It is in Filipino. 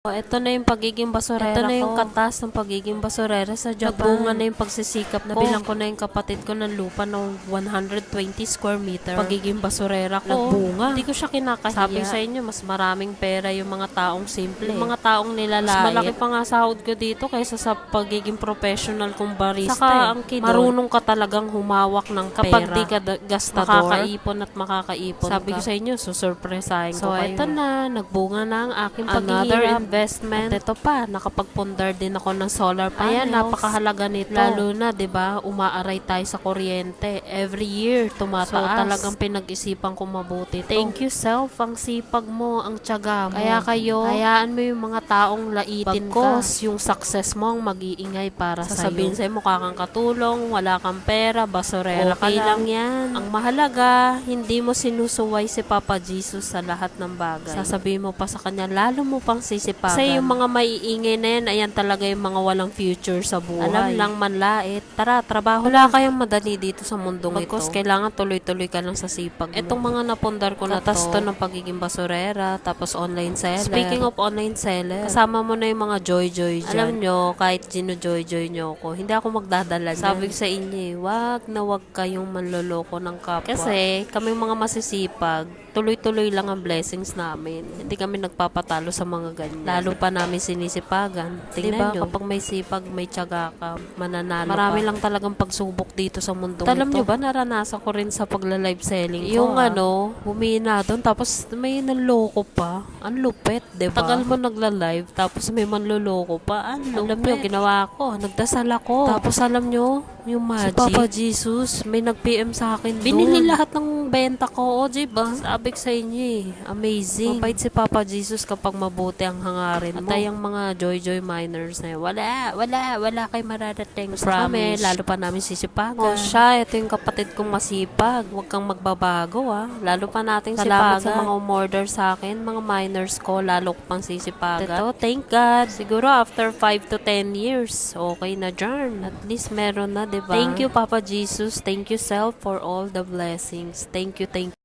Oh, ito na yung pagiging basurera Ito na ko. yung katas ng pagiging basurera sa Japan. Nagbunga na yung pagsisikap ko. Nabilang ko na yung kapatid ko ng lupa ng 120 square meter. Pagiging basurera ko. Nagbunga. Hindi ko siya kinakahiya. Sabi sa inyo, mas maraming pera yung mga taong simple. Yung mga taong nilalait. Mas malaki pa nga sahod ko dito kaysa sa pagiging professional kong barista. Saka, eh. ang key doon, marunong ka talagang humawak ng pera. Kapag di ka gastador, makakaipon at makakaipon Sabi ko sa inyo, susurpresahin So, ko kayo. eto na, nagbunga na ang aking Another investment. At ito pa, nakapagpundar din ako ng solar panels. Ayan, napakahalaga nito. Lalo na, 'di ba, umaaray tayo sa kuryente. Every year tumataas. So, talagang pinag-isipan ko mabuti. to. Thank you self, ang sipag mo, ang tiyaga mo. Kaya kayo, hayaan mo yung mga taong laitin Bagkos, ka. yung success mo ang mag-iingay para sa Sasabihin sa'yo, mukha kang katulong, wala kang pera, basurera Okay ka lang yan. Ang mahalaga, hindi mo sinusuway si Papa Jesus sa lahat ng bagay. Sasabihin mo pa sa kanya, lalo mo pang sisipagan. Kasi yung mga maiingay na yan, ayan talaga yung mga walang future sa buhay. Alam lang manlait. Tara, trabaho Wala kayang madali dito sa mundong Bagkus, ito. kailangan tuloy-tuloy ka lang sa sipag mo. Etong mga napundar ko na Katas to, to ng pagiging basurera, tapos online seller. Speaking of online seller, kasama mo na yung mga joy-joy dyan. Alam nyo, kahit gino-joy-joy nyo ako, hindi ako magdadala dyan. Sabi ko sa inyo eh, wag na wag kayong manloloko ng kapwa. Kasi kami mga masisipag, tuloy-tuloy lang ang blessings namin. Hindi kami nagpapatalo sa mga ganyan. Lalo pa namin sinisipagan. Tingnan Diba? nyo, kapag may sipag, may tiyaga ka, mananalo Marami lang talagang pagsubok dito sa mundo Alam nyo ba, naranasan ko rin sa pagla-live selling ko. Yung ah. ano, humina doon, tapos may nanloko pa. Ang lupet, diba? Tagal mo nagla-live, tapos may manloloko pa. Ang lupet. Alam nyo, ginawa ko, nagdasal ako. Tapos alam nyo, yung magic. Si Papa Jesus, may nag-PM sa akin Binili lahat ng benta ko, o diba? Sabi ko sa inyo eh, amazing. Mabait si Papa Jesus kapag mabuti ang hangarin mo. At ay ang mga joy-joy miners na yun, wala, wala, wala kay mararating. Basta kami, lalo pa namin sisipagan. Oh, siya, ito yung kapatid kong masipag. Huwag kang magbabago ah. Lalo pa nating Salamat sa mga umorder sa akin, mga miners ko, lalo ko pang sisipagan. Ito, thank God. Siguro after 5 to 10 years, okay na dyan. At least meron na, diba? Thank you, Papa Jesus. Thank you, self, for all the blessings. Thank you, thank you.